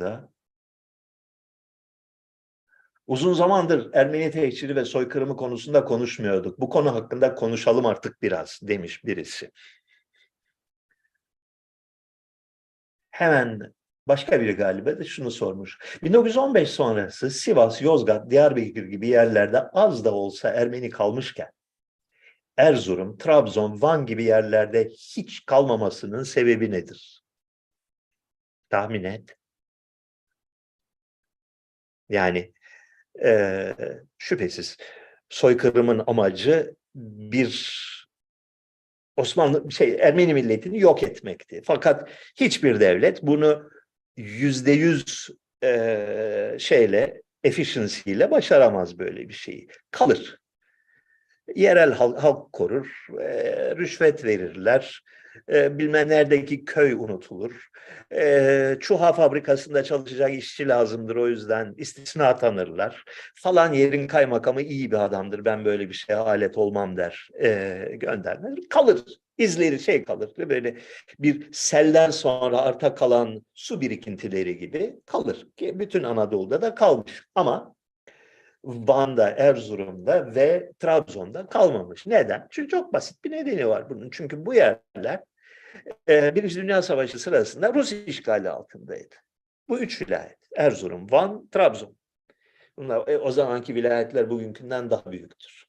burada. Uzun zamandır Ermeni tehciri ve soykırımı konusunda konuşmuyorduk. Bu konu hakkında konuşalım artık biraz demiş birisi. Hemen başka biri galiba da şunu sormuş. 1915 sonrası Sivas, Yozgat, Diyarbakır gibi yerlerde az da olsa Ermeni kalmışken Erzurum, Trabzon, Van gibi yerlerde hiç kalmamasının sebebi nedir? Tahmin et. Yani eee, şüphesiz soykırımın amacı bir Osmanlı şey Ermeni milletini yok etmekti. Fakat hiçbir devlet bunu yüzde yüz şeyle efficiency ile başaramaz böyle bir şeyi. Kalır. Yerel halk, halk korur, eee, rüşvet verirler, eee, bilmem neredeki köy unutulur. Eee Çuha fabrikasında çalışacak işçi lazımdır o yüzden istisna tanırlar. Falan yerin kaymakamı iyi bir adamdır ben böyle bir şeye alet olmam der eee göndermez. Kalır izleri şey kalır böyle bir selden sonra arta kalan su birikintileri gibi kalır ki bütün Anadolu'da da kalmış ama Van'da, Erzurum'da ve Trabzon'da kalmamış. Neden? Çünkü çok basit bir nedeni var bunun. Çünkü bu yerler e, Birinci Dünya Savaşı sırasında Rus işgali altındaydı. Bu üç vilayet. Erzurum, Van, Trabzon. Bunlar e, o zamanki vilayetler bugünkünden daha büyüktür.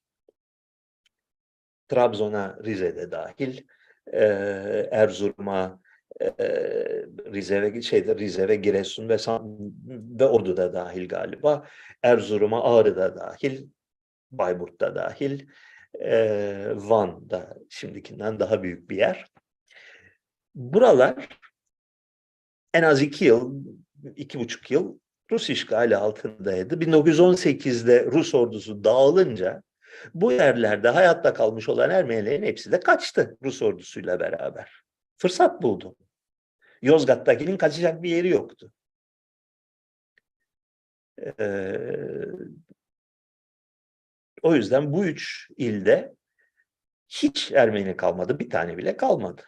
Trabzon'a Rize de dahil, e, Erzurum'a Rize ve şeyde Rize ve Giresun ve ve Ordu da dahil galiba. Erzurum'a Ağrı da dahil, Bayburt da dahil, e, Van da şimdikinden daha büyük bir yer. Buralar en az iki yıl, iki buçuk yıl Rus işgali altındaydı. 1918'de Rus ordusu dağılınca bu yerlerde hayatta kalmış olan Ermenilerin hepsi de kaçtı Rus ordusuyla beraber. Fırsat buldu. Yozgat'takinin kaçacak bir yeri yoktu. Ee, o yüzden bu üç ilde hiç Ermeni kalmadı. Bir tane bile kalmadı.